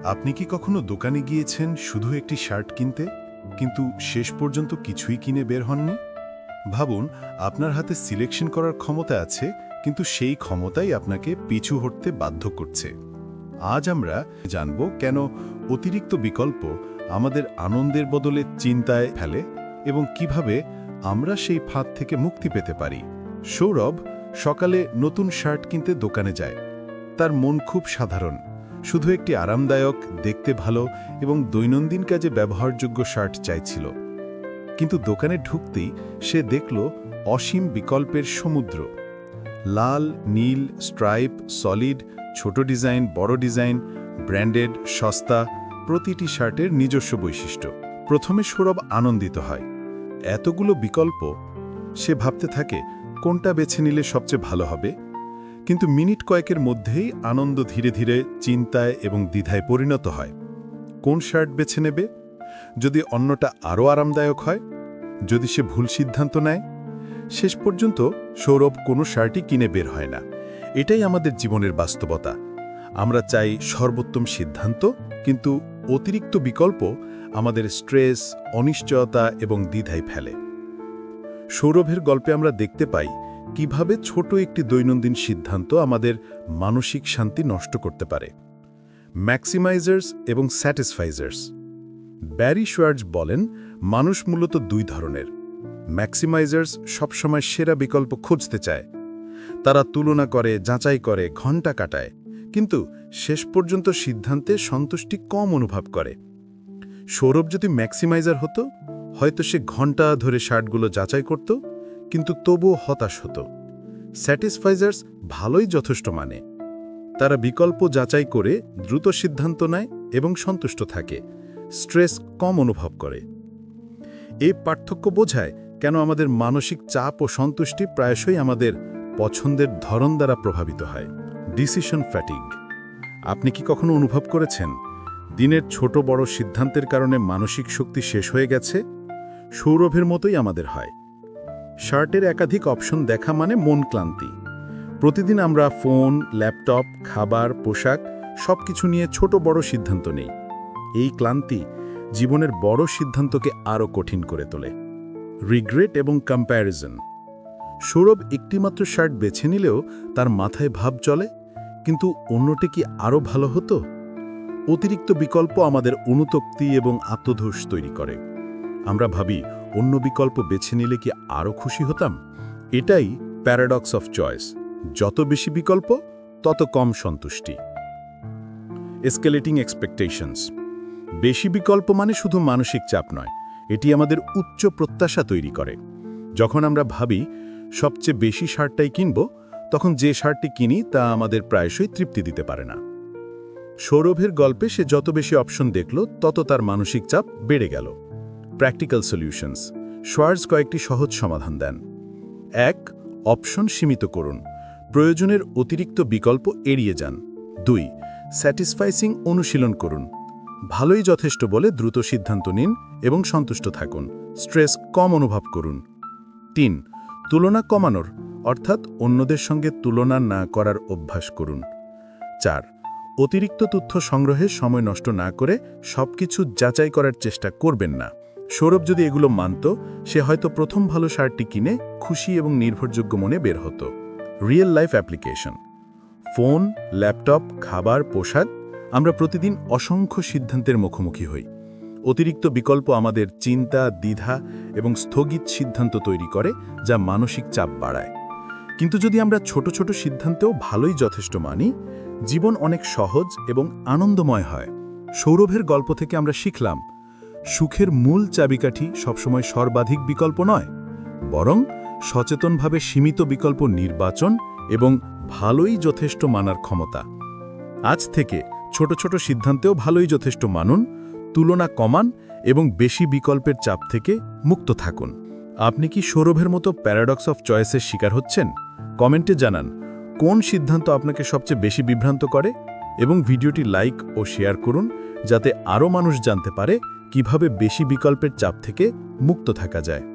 আপনি কি কখনো দোকানে গিয়েছেন শুধু একটি শার্ট কিনতে? কিন্তু শেষ পর্যন্ত কিছুই কিনে বের হননি? ভাবুন, আপনার হাতে সিলেকশন করার ক্ষমতা আছে, কিন্তু সেই ক্ষমতাই আপনাকে পিছু হটতে বাধ্য করছে। আজ আমরা জানব কেন অতিরিক্ত বিকল্প আমাদের আনন্দের বদলে চিন্তায় ফেলে এবং কীভাবে আমরা সেই ফাঁদ থেকে মুক্তি পেতে পারি। সৌরভ সকালে নতুন শার্ট কিনতে দোকানে যায়। তার মন খুব সাধারণ। শুধু একটি আরামদায়ক, দেখতে ভালো এবং দৈনন্দিন কাজে ব্যবহারযোগ্য শার্ট চাইছিল। কিন্তু দোকানে ঢুকতেই সে দেখল অসীম বিকল্পের সমুদ্র। লাল, নীল স্ট্রাইপ সলিড ছোট ডিজাইন, বড় ডিজাইন ব্র্যান্ডেড সস্তা, প্রতিটি শার্টের নিজস্ব বৈশিষ্ট্য। প্রথমে সৌরভ আনন্দিত হয়। এতগুলো বিকল্প? সে ভাবতে থাকে, কোনটা বেছে নিলে সবচেয়ে ভালো হবে? কিন্তু মিনিট কয়েকের মধ্যেই আনন্দ ধীরে ধীরে চিন্তায় এবং দ্বিধায় পরিণত হয়। কোন শার্ট বেছে নেবে? যদি অন্যটা আরও আরামদায়ক হয়? যদি সে ভুল সিদ্ধান্ত নেয়? শেষ পর্যন্ত সৌরভ কোনো শার্টই কিনে বের হয় না। এটাই আমাদের জীবনের বাস্তবতা। আমরা চাই সর্বোত্তম সিদ্ধান্ত, কিন্তু অতিরিক্ত বিকল্প আমাদের স্ট্রেস, অনিশ্চয়তা এবং দ্বিধায় ফেলে। সৌরভের গল্পে আমরা দেখতে পাই কীভাবে ছোট একটি দৈনন্দিন সিদ্ধান্ত আমাদের মানসিক শান্তি নষ্ট করতে পারে? ম্যাক্সিমাইজার্স এবং স্যাটিসফাইজার্স ব্যারি শোয়ার্জ বলেন, মানুষ মূলত দুই ধরনের। ম্যাক্সিমাইজার্স সবসময় সেরা বিকল্প খুঁজতে চায়। তারা তুলনা করে, যাচাই করে ঘণ্টা কাটায়। কিন্তু শেষ পর্যন্ত সিদ্ধান্তে সন্তুষ্টি কম অনুভব করে। সৌরভ যদি ম্যাক্সিমাইজার হতো, হয়তো সে ঘণ্টা ধরে শার্টগুলো যাচাই করত কিন্তু তবুও হতাশ হতো। স্যাটিসফাইজার্স ভালোই যথেষ্ট মানে। তারা বিকল্প যাচাই করে দ্রুত সিদ্ধান্ত নেয় এবং সন্তুষ্ট থাকে। স্ট্রেস কম অনুভব করে। এই পার্থক্য বোঝায় কেন আমাদের মানসিক চাপ ও সন্তুষ্টি প্রায়শই আমাদের পছন্দের ধরন দ্বারা প্রভাবিত হয়। Decision fatigue. আপনি কি কখনো অনুভব করেছেন, দিনের ছোট বড় সিদ্ধান্তের কারণে মানসিক শক্তি শেষ হয়ে গেছে? সৌরভের মতোই আমাদের হয়। শার্টের একাধিক অপশন দেখা মানে মন ক্লান্তি। প্রতিদিন আমরা ফোন, ল্যাপটপ, খাবার, পোশাক সব কিছু নিয়ে ছোট বড় সিদ্ধান্ত নেই। এই ক্লান্তি জীবনের বড় সিদ্ধান্তকে আরও কঠিন করে তোলে। রিগ্রেট এবং কম্প্যারিজন। সৌরভ একটিমাত্র শার্ট বেছে নিলেও তার মাথায় ভাব চলে, কিন্তু অন্যটি কি আরও ভালো হতো? অতিরিক্ত বিকল্প আমাদের অনুতপ্তি এবং আত্মধোষ তৈরি করে। আমরা ভাবি অন্য বিকল্প বেছে নিলে কি আরও খুশি হতাম? এটাই প্যারাডক্স অফ চয়েস। যত বেশি বিকল্প, তত কম সন্তুষ্টি। Escalating expectations. বেশি বিকল্প মানে শুধু মানসিক চাপ নয়, এটি আমাদের উচ্চ প্রত্যাশা তৈরি করে। যখন আমরা ভাবি, সবচেয়ে বেশি শার্টটাই কিনব, তখন যে শার্টটি কিনি তা আমাদের প্রায়শই তৃপ্তি দিতে পারে না। সৌরভের গল্পে সে যত বেশি অপশন দেখল, তত তার মানসিক চাপ বেড়ে গেল। প্র্যাকটিক্যাল সলিউশনস শোয়ার্স কয়েকটি সহজ সমাধান দেন। এক অপশন সীমিত করুন। প্রয়োজনের অতিরিক্ত বিকল্প এড়িয়ে যান। দুই স্যাটিসফাইসিং অনুশীলন করুন। ভালোই যথেষ্ট বলে দ্রুত সিদ্ধান্ত নিন এবং সন্তুষ্ট থাকুন। স্ট্রেস কম অনুভব করুন। তিন, তুলনা কমানোর, অর্থাৎ অন্যদের সঙ্গে তুলনা না করার অভ্যাস করুন। চার, অতিরিক্ত তথ্য সংগ্রহে সময় নষ্ট না করে সবকিছু যাচাই করার চেষ্টা করবেন না। সৌরভ যদি এগুলো মানত, সে হয়তো প্রথম ভালো শার্টটি কিনে খুশি এবং নির্ভরযোগ্য মনে বের হতো। Real life application phone laptop খাবার, পোশাক, আমরা প্রতিদিন অসংখ্য সিদ্ধান্তের মুখোমুখি হই। অতিরিক্ত বিকল্প আমাদের চিন্তা, দ্বিধা এবং স্থগিত সিদ্ধান্ত তৈরি করে, যা মানসিক চাপ বাড়ায়। কিন্তু যদি আমরা ছোট ছোট সিদ্ধান্তেও ভালোই যথেষ্ট মানি, জীবন অনেক সহজ এবং আনন্দময় হয়। সৌরভের গল্প থেকে আমরা শিখলাম সুখের মূল চাবিকাঠি সবসময় সর্বাধিক বিকল্প নয়, বরং সচেতনভাবে সীমিত বিকল্প নির্বাচন এবং ভালোই যথেষ্ট মানার ক্ষমতা। আজ থেকে ছোট ছোট সিদ্ধান্তেও ভালোই যথেষ্ট মানুন, তুলনা কমান এবং বেশি বিকল্পের চাপ থেকে মুক্ত থাকুন। আপনি কি সৌরভের মতো প্যারাডক্স অফ চয়েসের শিকার হচ্ছেন? কমেন্টে জানান, কোন সিদ্ধান্ত আপনাকে সবচেয়ে বেশি বিভ্রান্ত করে? এবং ভিডিওটি লাইক ও শেয়ার করুন, যাতে আরও মানুষ জানতে পারে কীভাবে বেশি বিকল্পের চাপ থেকে মুক্ত থাকা যায়।